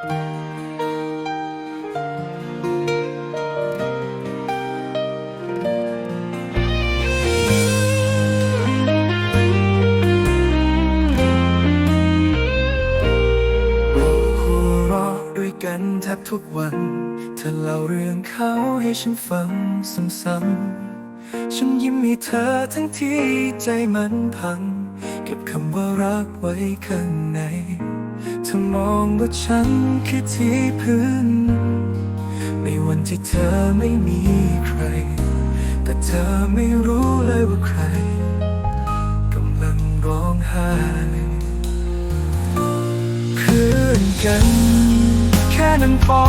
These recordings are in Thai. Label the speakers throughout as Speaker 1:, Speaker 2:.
Speaker 1: กันแทบทุกวัน เธอเล่าเรื่องเขาให้ฉันฟังซ้ำๆ ฉันยิ้มให้เธอทั้งที่ใจมันพัง เก็บคำว่ารักไว้ข้างใน ธอมองว่าฉันคือที่พื้น ในวันที่เธอไม่มีใคร แต่เธอไม่รู้เลยว่าใครกำลังร้องไห้เพื่อนกัน แค่นั้นพอ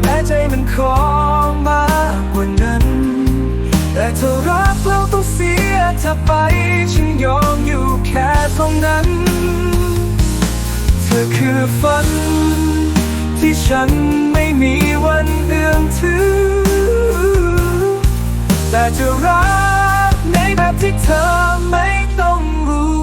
Speaker 1: แม้ใจมันขอมากกว่านั้น แต่เธอรักเราต้องเสียเธอไป ฉันยอมอยู่แค่ตรงนั้น ธอคือฝัน ที่ฉันไม่มีวันเอื้อมถึงแต่จะรักในแบบที่เธอไม่ต้องรู้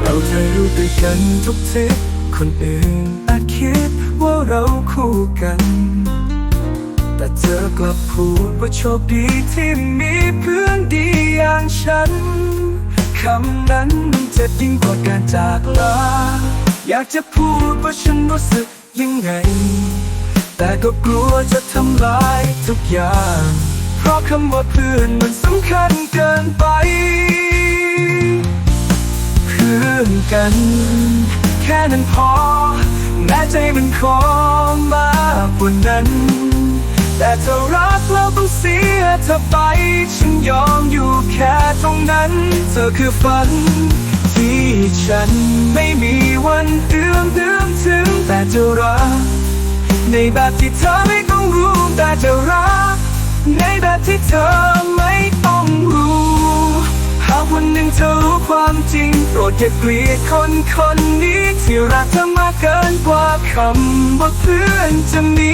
Speaker 1: เราถ่ายรูปด้วยกันทุกทริปคนอื่นอาจคิดว่าเราคู่กัน แต่เธอกลับพูดว่าโชคดีที่มีเพื่อนดีอย่างฉัน คำนั้นมันจะยิ่งกว่าการจากลา อยากจะพูดว่าฉันรู้สึกยังไง แต่ก็กลัวจะทำลายทุกอย่าง เพราะคำว่าเพื่อนมันสำคัญเกินไป เพื่อนกัน แค่นั้นพอแม้ใจมันขอมากกว่านั้น แต่เธอรักแล้วต้องเสียเธอไป ฉันยอมอยู่แค่ตรงนั้น เธอคือฝัน ที่ฉันไม่มีวันเอื้อมเอื้อมถึงแต่จะรัก ในแบบที่เธอไม่ต้องรู้แต่จะรัก ในแบบที่เธอไม่ต้องรู้ากวันหนึ่งเธอรู้ความจริง โปรดอย่าเกลียดคนคนนี้ที่รักเธอมากเกินกว่าคำว่าเพื่อนจะมี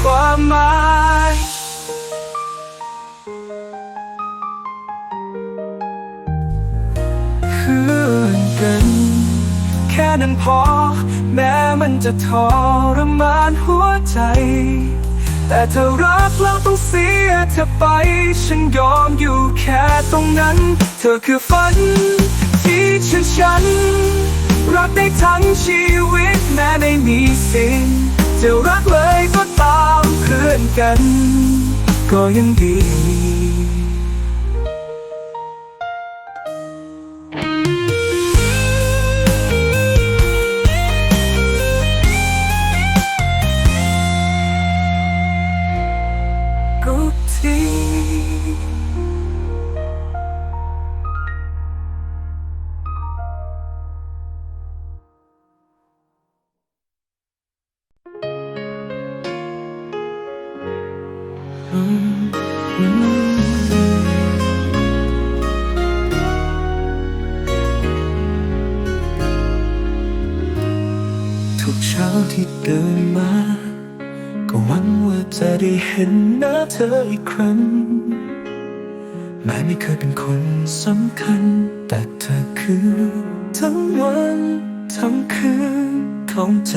Speaker 1: ความหมายเพื่อนกัน แค่นั้นพอ แม้มันจะทรมานหัวใจ แต่เธอรักแล้วต้องเสียเธอไป ฉันยอมอยู่แค่ตรงนั้น เธอคือฝัน ที่ฉันฉัน รักได้ทั้งชีวิตแม้ไม่มีสิ่ง จะรักเลยก็ตามเพื่อนกัน ก็ยังดี ทุกเช้าที่เดินมา ก็หวังว่าจะได้เห็นหน้าเธออีกครั้ง แม้ไม่เคยเป็นคนสำคัญ แต่เธอคือ ทั้งวันทั้งคืนของใจ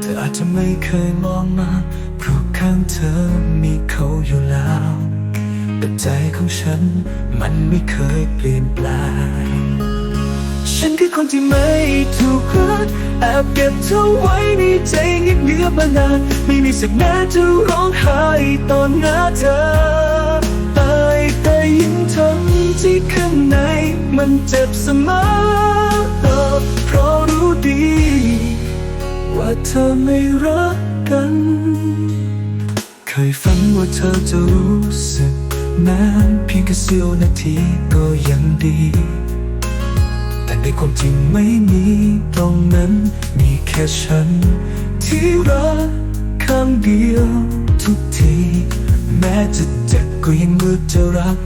Speaker 1: เธออาจจะไม่เคยมองมา เพราะข้างเธอมีเขาอยู่แล้วแต่ใจของฉันมันไม่เคยเปลี่ยนแปลง ฉันคือคนที่ไม่ถูกรักแอบเก็บเธอไว้ในใจเงียบเงียบมานานไม่มีสักนาจะร้องไห้ตอนหน้าเธอตายแต่ยิ่งทำที่ข้างในมันเจ็บเสมอเพราะรู้ดี ว่าเธอไม่รักกัน เคยฝันว่าเธอจะรู้สึกนานเพียงแค่เสี้ยวนาทีก็ยังดี ในความจริงไม่มีตรงนั้น มีแค่ฉัน ที่รักข้างเดียวทุกที แม้จะเจ็บก็ยังเลือจะรัก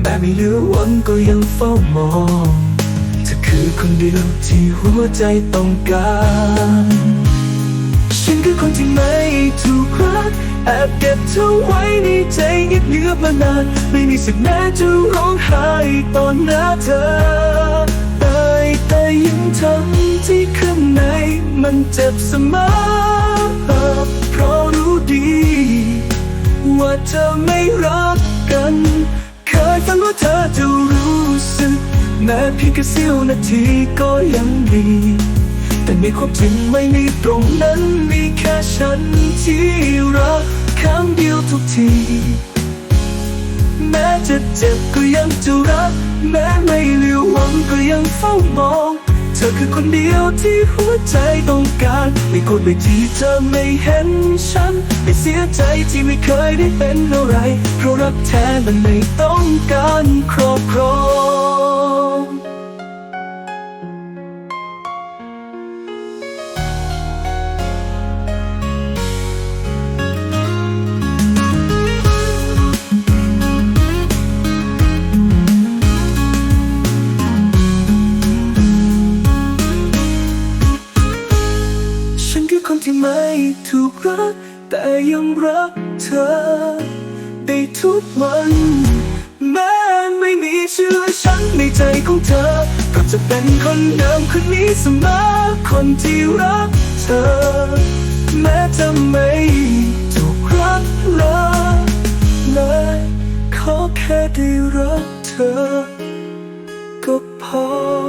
Speaker 1: แม้ไม่เหลือหวังก็ยังเฝ้ามองเธอคือคนเดียวที่หัวใจต้องการฉันคือคนที่ไม่ถูกรักแอบเก็บเธอไว้ในใจเงียบเงียบมานาน ไม่มีสิทธิ์แม้จะร้องไห้ตอนหน้าเธอ ทั้งที่ข้างในมันเจ็บเสมอ เพราะรู้ดี ว่าเธอไม่รักกัน เคยฝันว่าเธอจะรู้สึก แม้เพียงแค่เสี้ยวนาทีก็ยังดี แต่ในความจริงไม่มีตรงนั้นมีแค่ฉันที่รักครั้งเดียวทุกที แม้จะเจ็บก็ยังจะรัก แม้ไม่เหลียวหวังก็ยังเฝ้ามอง ธอคือคนเดียวที่หัวใจต้องการ ไม่โกรธเลยที่เธอไม่เห็นฉัน ไม่เสียใจที่ไม่เคยได้เป็นอะไร เพราะรักแท้มันไม่ต้องการครอบครอง รักเธอได้ทุกวัน แม้ไม่มีชื่อฉันในใจของเธอ ก็จะเป็นคนเดิมคนนี้เสมอคนที่รักเธอ แม้จะไม่ถูกรักเลยเลยขอแค่ได้รักเธอ ก็พอ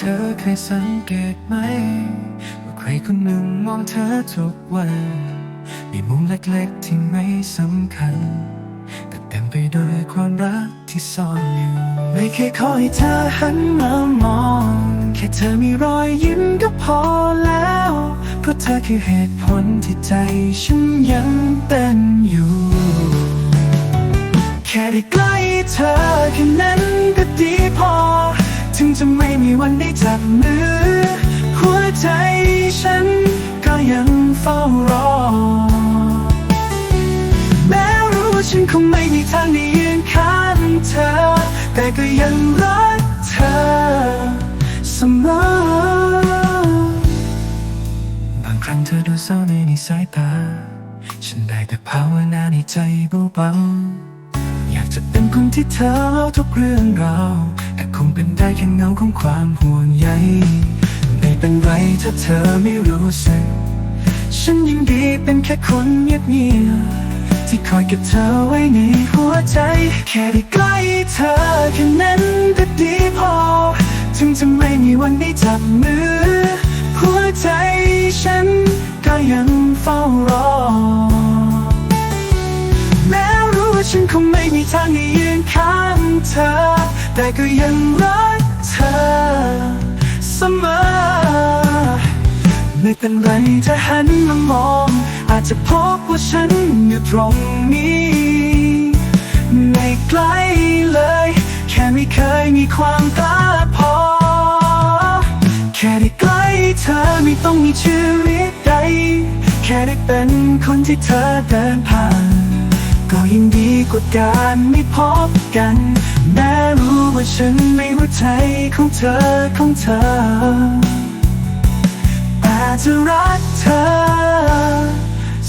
Speaker 1: ธอเคยสังเกตไหม ว่าใครคนหนึ่งมองเธอทุกวันมีมุมเล็กๆที่ไม่สำคัญ แต่เต็มไปด้วยความรักที่ซ่อนอยู่ ไม่เคยขอให้เธอหันมามอง แค่เธอมีรอยยิ้มก็พอแล้ว เพราะเธอคือเหตุผลที่ใจฉันยังเต้นอยู่ แค่ได้ใกล้เธอแค่นั้นก็ดีพอ ถึงจะไม่มีวันได้จับมือ หัวใจฉันก็ยังเฝ้ารอ แม้รู้ว่าฉันคงไม่มีทางได้ยืนข้างเธอ แต่ก็ยังรักเธอเสมอบางครั้งเธอดูเศร้าในในสายตา ฉันได้แต่ภาวนาในใจเบาๆอยากจะเป็นคนที่เธอเล่าทุกเรื่องราว งเป็นได้แค่เงาของความห่วงใยไม่เป็นไรถ้าเธอไม่รู้สึก ฉันยินดีเป็นแค่คนเงียบเงียบที่คอยเก็บเธอไว้ในหัวใจ แค่ได้ใกล้เธอแค่นั้นก็ดีพอ ถึงจะไม่มีวันได้จับมือ หัวใจฉันก็ยังเฝ้ารอ แม้รู้ว่าฉันคงไม่มีทางได้ยืนข้างเธอ แต่ก็ยังรักเธอเสมอ ไม่เป็นไรถ้าหันมามอง อาจจะพบว่าฉันอยู่ตรงนี้ ไม่ไกลเลย แค่ไม่เคยมีความกล้าพอ แค่ได้ใกล้เธอไม่ต้องมีชีวิตใด แค่ได้เป็นคนที่เธอเดินผ่าน ก็ยิ่งดีกว่าการไม่พบกัน แม้รู้ว่าฉันไม่รู้ใจของเธอของเธอ แต่จะรักเธอ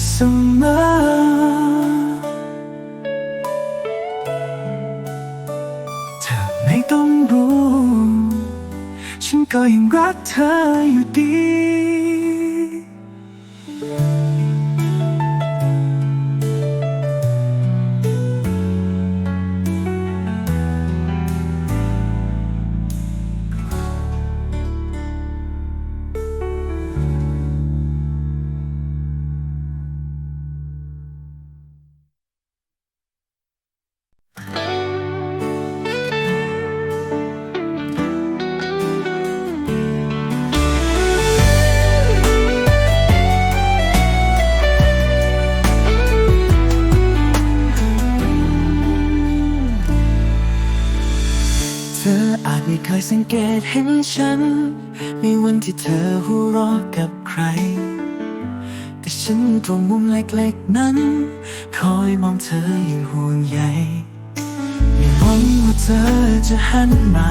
Speaker 1: เสมอเธอไม่ต้องรู้ฉันก็ยังรักเธออยู่ดี เห็นฉันในวันที่เธอหัวเราะกับใคร แต่ฉันตรงมุมเล็กๆนั้น คอยมองเธออย่างห่วงใยไม่หวังว่าเธอจะหันมา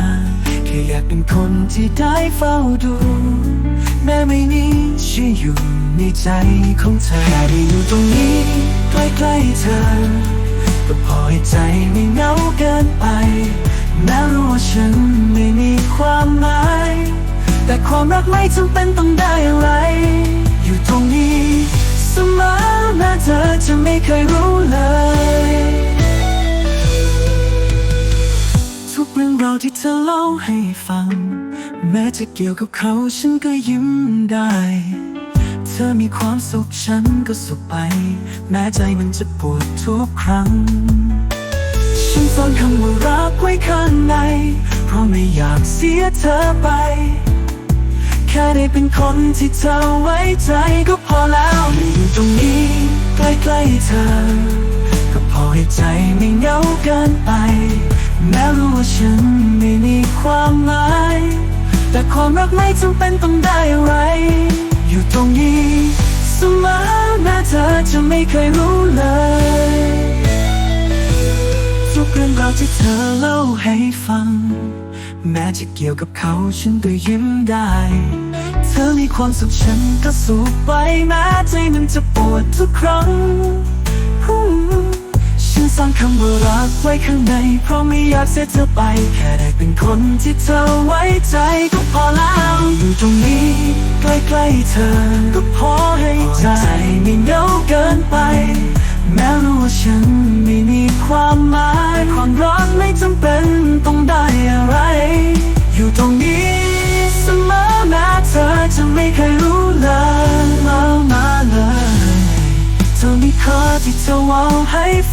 Speaker 1: แค่อยากเป็นคนที่ได้เฝ้าดู แม้ไม่มีชื่ออยู่ในใจของเธอแค่ได้อยู่ตรงนี้ใกล้ๆเธอก็พอให้ใจไม่เหงาเกินไป แม้รู้ว่าฉันไม่มีความหมาย แต่ความรักไม่จำเป็นต้องได้อะไร อยู่ตรงนี้เสมอแม้เธอจะไม่เคยรู้เลย ทุกเรื่องราวที่เธอเล่าให้ฟัง แม้จะเกี่ยวกับเขาฉันก็ยิ้มได้ เธอมีความสุขฉันก็สุขไป แม้ใจมันจะปวดทุกครั้ง ฉันซ่อนคำว่ารักไว้ข้างใน เพราะไม่อยากเสียเธอไป แค่ได้เป็นคนที่เธอไว้ใจก็พอแล้วอยู่ตรงนี้ใกล้ๆเธอ ก็พอให้ใจไม่เหงาเกินไปแม้รู้ว่าฉันไม่มีความหมาย แต่ความรักไม่จำเป็นต้องได้อะไร อยู่ตรงนี้เสมอแม้เธอจะไม่เคยรู้าวที่เธอเล่าให้ฟัง แม้จะเกี่ยวกับเขาฉันก็ยิ้มได้ เธอมีความสุขฉันก็สุขไปแม้ใจมันจะปวดทุกครั้ง ฉันซ่อนคำว่ารักไว้ข้างใน เพราะไม่อยากเสียเธอไป แค่ได้เป็นคนที่เธอไว้ใจก็พอแล้วอยู่ตรงนี้ ใกล้ๆเธอ ก็พอให้ใจไม่เหงา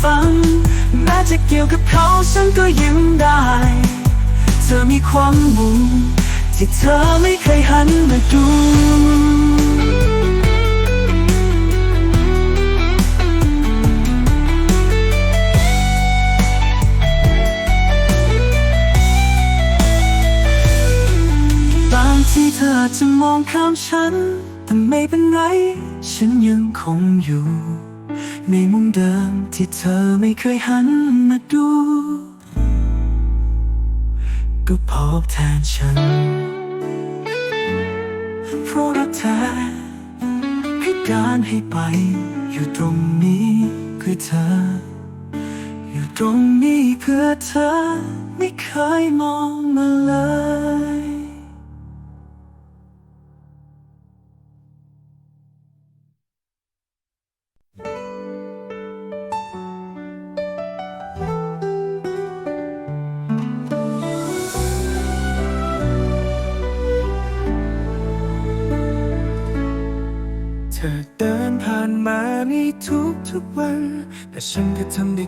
Speaker 1: ฟัง แม้จะเกี่ยวกับเขาฉันก็ยิ้มได้ เธอมีความมุ่งที่เธอไม่เคยหันมาดูบางทีเธอจะมองข้ามฉัน แต่ไม่เป็นไร ฉันยังคงอยู่ ในมุมเดิมที่เธอไม่เคยหันมาดู ก็พบแทนฉัน เพราะรักแท้ให้การให้ไป อยู่ตรงนี้เพื่อเธอ อยู่ตรงนี้เพื่อเธอ ไม่เคยมองมาเลย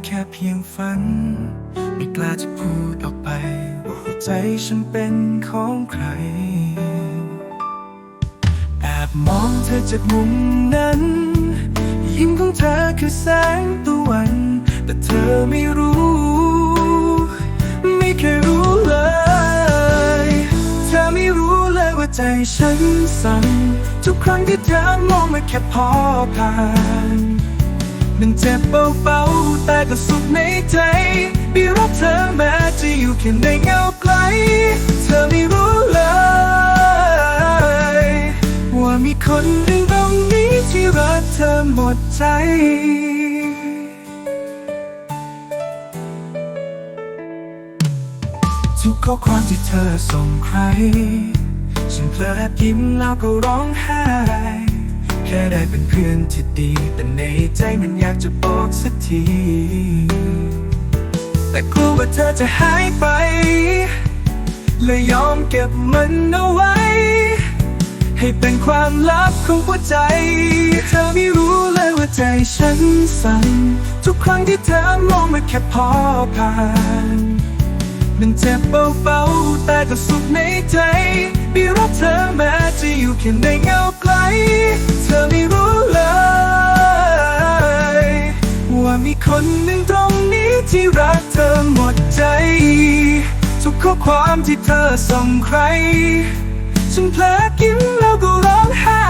Speaker 1: แค่เพียงฝัน ไม่กล้าจะพูดออกไป ว่าหัวใจฉันเป็นของใคร แอบมองเธอจากมุมนั้น ยิ้มของเธอคือแสงตะวัน แต่เธอไม่รู้ ไม่เคยรู้เลย เธอไม่รู้เลยว่าใจฉันสั่นทุกครั้งที่เธอมองมาแค่พอผ่าน มันเจ็บเบาๆแต่ก็สุขในใจไม่รักเธอแม้จะอยู่แค่ในเงาไกล เธอไม่รู้เลย ว่ามีคนหนึ่งตรงนี้ที่รักเธอหมดใจทุกข้อความที่เธอส่งใคร ฉันเพลอแอบยิ้มแล้วก็ร้องไห้ แค่ได้เป็นเพื่อนที่ดี แต่ในใจมันอยากจะบอกสักที แต่กลัวว่าเธอจะหายไป เลยยอมเก็บมันเอาไว้ ให้เป็นความลับของหัวใจ เธอไม่รู้เลยว่าใจฉันสั่นทุกครั้งที่เธอมองมาแค่พอผ่าน มันเจ็บเบาๆแต่ก็สุขในใจม่รักเธอแม้จะอยู่แค่ในเงาไกล เธอไม่รู้เลย ว่ามีคนหนึ่งตรงนี้ที่รักเธอหมดใจ ทุกข้อความที่เธอส่งใคร ฉันเพลอกินแล้วก็ร้องไห้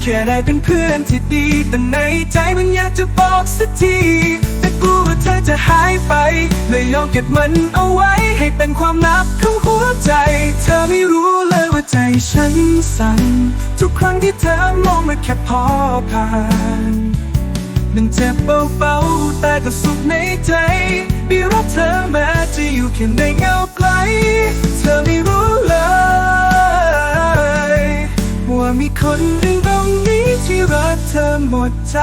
Speaker 1: แค่ได้เป็นเพื่อนที่ดีแต่ในใจมันอยากจะบอกสักที กลัวว่าเธอจะหายไปเลยยอมเก็บมันเอาไว้ให้เป็นความลับของหัวใจ เธอไม่รู้เลยว่าใจฉันสั่นทุกครั้งที่เธอมองมาแค่พอผ่านมันเจ็บเบาๆแต่ก็สุขในใจมีรักเธอแม้จะอยู่แค่ในเงาไกลเธอไม่รู้เลยว่ามีคนหนึ่น ธอหมดใจ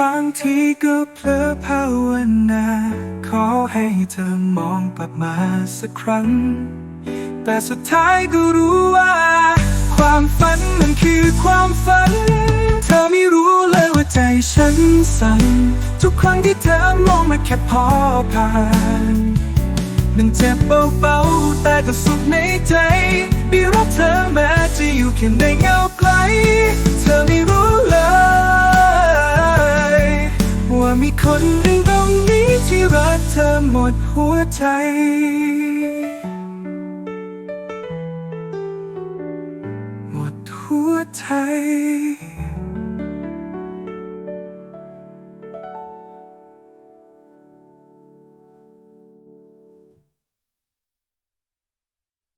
Speaker 1: บางทีก็เพลอภาวนา ขอให้เธอมองกลับมาสักครั้ง แต่สุดท้ายก็รู้ว่า ความฝันมันคือความฝัน เธอไม่รู้เลยว่าใจฉันสั่น ทุกครั้งที่เธอมองมาแค่พอผ่านมันเจ็บเบาๆแต่ก็สุขในใจมีรักเธอแม้จะอยู่แค่ในเงาไกล เธอไม่รู้ คนหนึ่งตรงนี้ที่รักเธอหมดหัวใจหมดหัวใจ